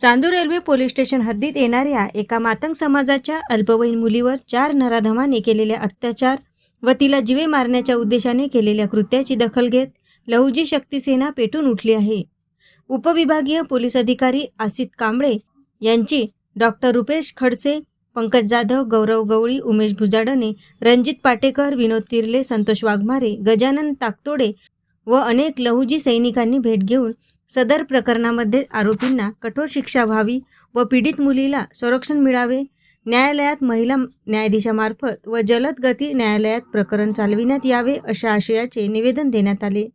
Chandur railway police station हद्दीत येणाऱ्या एका मातंग समाजाच्या अल्पवयीन मुलीवर चार नराधमाने केलेल्या अत्याचार व तिला जीवे मारण्याच्या उद्देशाने केलेल्या कृत्याची दखल घेत लहुजी शक्ती सेना पेटून उठली आहे. उपविभागीय पोलीस अधिकारी आसित कांबळे यांची डॉक्टर रुपेश खडसे पंकज जाधव गौरव गवळी उमेश भुजाडणे रणजित पाटेकर विनोद तिर्ले संतोष वाघमारे गजानन ताकतोडे व अनेक लहुजी सैनिकांनी भेट घेऊन सदर प्रकरणामध्ये आरोपींना कठोर शिक्षा व्हावी व पीडित मुलीला संरक्षण मिळावे न्यायालयात महिला न्यायाधीशामार्फत व जलद गती न्यायालयात प्रकरण चालविण्यात यावे अशा आशयाचे निवेदन देण्यात आले.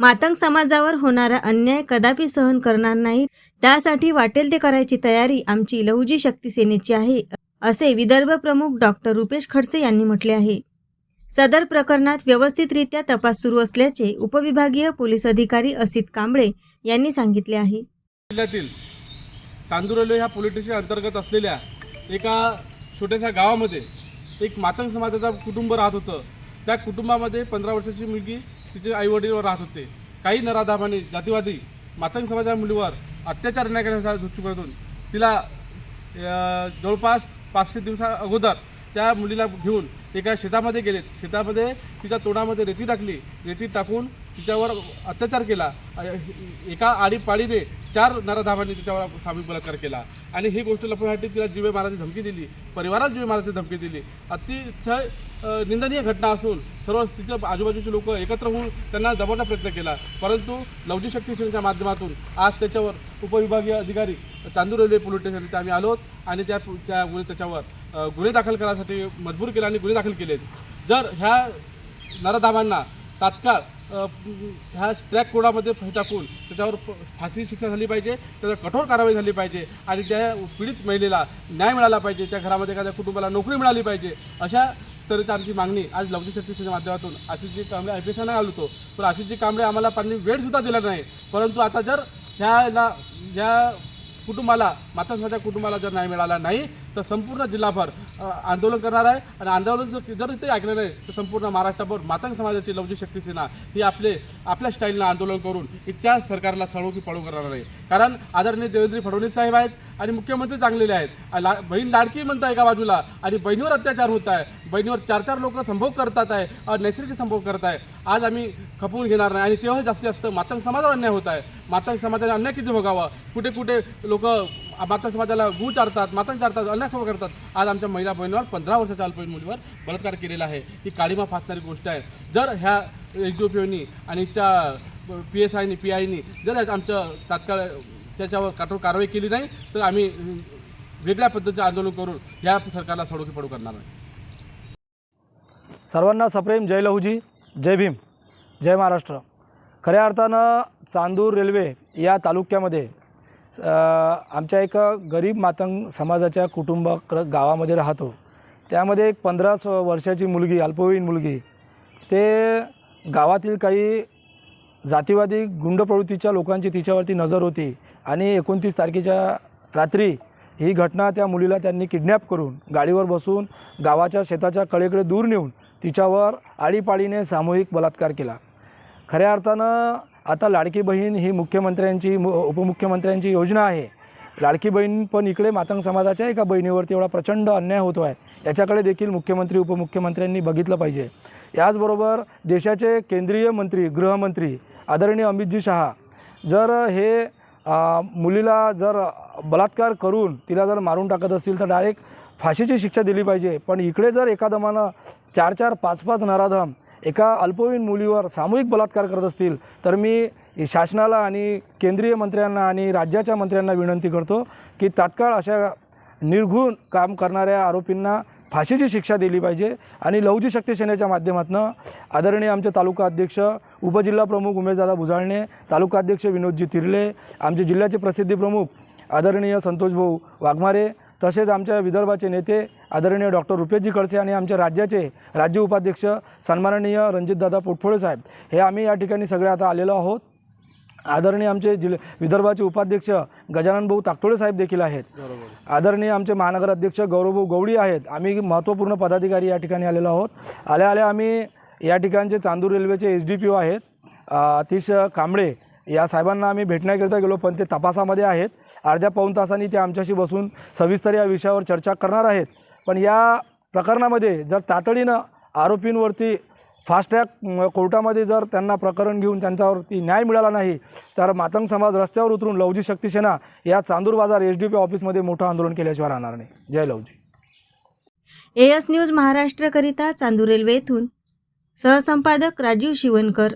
मातंग समाजावर होणारा अन्याय कदापि सहन करणार नाही त्यासाठी वाटेल ते करायची तयारी आमची लहुजी शक्ती सेनेची आहे असे विदर्भ प्रमुख डॉक्टर रुपेश खडसे यांनी म्हटले आहे. सदर प्रकरणात व्यवस्थितरित्या तपास सुरू असल्याचे उपविभागीय पोलीस अधिकारी असित कांबळे यांनी सांगितले आहे. जिल्ह्यातील चांदुरले ह्या पोलीस स्टेशन अंतर्गत असलेल्या एका छोट्याशा गावामध्ये एक मातंग समाजाचा कुटुंब राहत होतं. त्या कुटुंबामध्ये पंधरा वर्षाची मुलगी तिचे आईवडील राहत होते. काही नराधामाने जातीवादी मातंग समाजाच्या मुलीवर अत्याचार न करण्याच्या दृष्टिकोनातून तिला जवळपास पाचशे दिवसा अगोदर त्या मुलीला घेऊन एका शेतामध्ये गेलेत. शेतामध्ये तिच्या तोंडामध्ये रेती टाकली. रेती टाकून तिच्यावर अत्याचार केला. एका आडीपाडीने चार नराधामांनी तिच्यावर सामूहिक बलात्कार केला. आणि ही गोष्ट लपवण्यासाठी तिला जीवे मारायची धमकी दिली. परिवाराला जीवे मारायची धमकी दिली. अतिशय निंदनीय घटना असून सर्व तिच्या आजूबाजूचे लोक एकत्र होऊन त्यांना दबावण्याचा प्रयत्न केला. परंतु लवजी शक्ती सेनेच्या माध्यमातून आज त्याच्यावर उपविभागीय अधिकारी चांदूर रेल्वे पोलीस स्टेशन इथे आम्ही आलोत आणि त्या त्या गुन्हे त्याच्यावर गुन्हे दाखल करण्यासाठी मजबूर केला आणि गुन्हे दाखल केलेत. जर ह्या नराधामांना तात्काळ ह्या ट्रॅक कोडामध्ये टाकून त्याच्यावर फाशी शिक्षा झाली पाहिजे त्याच्यावर कठोर कारवाई झाली पाहिजे आणि त्या पीडित महिलेला न्याय मिळाला पाहिजे त्या घरामध्ये एखाद्या कुटुंबाला नोकरी मिळाली पाहिजे अशा तऱ्हेची आमची मागणी आज लवजी शक्तीच्या माध्यमातून आशिषजी कांबळे अपेक्षा नाही आलो होतो. पण आशिषजी कांबळे आम्हाला पाणी वेळसुद्धा दिला नाही. परंतु आता जर ह्याला ह्या कुटुंबाला माता कुटुंबाला जर न्याय मिळाला नाही तर संपूर्ण जिल्हाभर आंदोलन करणार आहे. आणि आंदोलन जर जर इथे ऐकलं नाही तर संपूर्ण महाराष्ट्रभर मातंग समाजाची लवजी शक्ती सेना ही आपले आपल्या स्टाईलनं आंदोलन करून इच्छा सरकारला सळो की पळू करणार आहे. कारण आदरणीय देवेंद्र फडणवीस साहेब आहेत आणि मुख्यमंत्री चांगलेले आहेत. ला बहीण लाडकी म्हणता एका बाजूला आणि बहिणीवर अत्याचार होत आहे. बहिणीवर चार चार लोक संभोग करतात आहे नैसर्गिक संभोग करत आहे. आज आम्ही खपवून घेणार नाही आणि तेव्हा जास्तीत जास्त मातंग समाजावर अन्याय होत आहे. मातंग समाजाने अन्याय किती भोगावा? कुठे कुठे लोक मातंग समाजाला गू चारतात मातंग चारतात अन्याय करतात. आज आमच्या महिला बहिणीवर पंधरा वर्षाच्या अल्पवयीन मुलीवर बलात्कार केलेला आहे. ही काळीमा फासणारी गोष्ट आहे. जर ह्या एच डी ओ पीओनी आणि च्या पी एस आयनी पी आयनी जर आमचं तात्काळ त्याच्यावर कठोर कारवाई केली नाही तर आम्ही वेगळ्या पद्धतीचं आंदोलन करून ह्या सरकारला सडोकी पडू करणार नाही. सर्वांना सप्रेम जय लहूजी जय भीम जय महाराष्ट्र. खऱ्या अर्थानं चांदूर रेल्वे या तालुक्यामध्ये आमच्या एका गरीब मातंग समाजाच्या कुटुंब गावामध्ये राहतो. त्यामध्ये एक पंधरा वर्षाची मुलगी अल्पवयीन मुलगी ते गावातील काही जातीवादी गुंड प्रवृत्तीच्या लोकांची तिच्यावरती नजर होती आणि एकोणतीस तारखेच्या रात्री ही घटना त्या मुलीला त्यांनी किडनॅप करून गाडीवर बसून गावाच्या शेताच्या कळेकडे दूर नेऊन तिच्यावर आळीपाळीने सामूहिक बलात्कार केला. खऱ्या अर्थानं आता लाडकी बहीण ही मुख्यमंत्र्यांची मु उपमुख्यमंत्र्यांची योजना आहे. लाडकी बहीण पण इकडे मातंग समाजाच्या एका बहिणीवरती एवढा प्रचंड अन्याय होतो आहे. याच्याकडे देखील मुख्यमंत्री उपमुख्यमंत्र्यांनी बघितलं पाहिजे. याचबरोबर देशाचे केंद्रीय मंत्री गृहमंत्री आदरणीय अमितजी शहा जर हे मुलीला जर बलात्कार करून तिला जर मारून टाकत असतील तर डायरेक्ट फाशीची शिक्षा दिली पाहिजे. पण इकडे जर एका दमानं चार चार पाच पाच नराधम एका अल्पवयीन मुलीवर सामूहिक बलात्कार करत असतील तर मी शासनाला आणि केंद्रीय मंत्र्यांना आणि राज्याच्या मंत्र्यांना विनंती करतो की तात्काळ अशा निर्घुण काम करणाऱ्या आरोपींना फाशीची शिक्षा दिली पाहिजे आणि लवजी शक्ती सेनेच्या माध्यमातून आदरणीय आमचे तालुका अध्यक्ष उपजिल्हा प्रमुख उमेशदादा भुजाळणे तालुका अध्यक्ष विनोदजी तिर्ले आमचे जिल्ह्याचे प्रसिद्धी प्रमुख आदरणीय संतोषभाऊ वाघमारे तसेच आमच्या विदर्भाचे नेते आदरणीय डॉक्टर रुपेशजी खडसे आणि आमच्या राज्याचे राज्य उपाध्यक्ष सन्माननीय रणजितदादा पोटफोळे साहेब हे आम्ही या ठिकाणी सगळे आता आलेलो आहोत. आदरणीय आमचे जिल्हे विदर्भाचे उपाध्यक्ष गजानन भाऊ ताकतोळे साहेब देखील आहेत. आदरणीय आमचे महानगर अध्यक्ष गौरवभाऊ गवळी आहेत. आम्ही महत्त्वपूर्ण पदाधिकारी या ठिकाणी आलेलो आहोत. आल्या आल्या आम्ही या ठिकाणचे चांदूर रेल्वेचे एस डी पी ओ आहेत. अतिश कांबळे या साहेबांना आम्ही भेटण्याकरिता गेलो पण ते तपासामध्ये आहेत. अर्ध्या पाऊण तासांनी ते आमच्याशी बसून सविस्तर या विषयावर चर्चा करणार आहेत. पण या प्रकरणामध्ये जर तातडीनं आरोपींवरती फास्ट ट्रॅक कोर्टामध्ये जर त्यांना प्रकरण घेऊन त्यांच्यावरती न्याय मिळाला नाही तर मातंग समाज रस्त्यावर उतरून लवजी शक्ती सेना या चांदूर बाजार एच डी पी ऑफिसमध्ये मोठं आंदोलन केल्याशिवाय राहणार नाही. जय लवजी. एस न्यूज महाराष्ट्रकरिता चांदूर रेल्वे येथून. सहसंपादक राजीव शिवणकर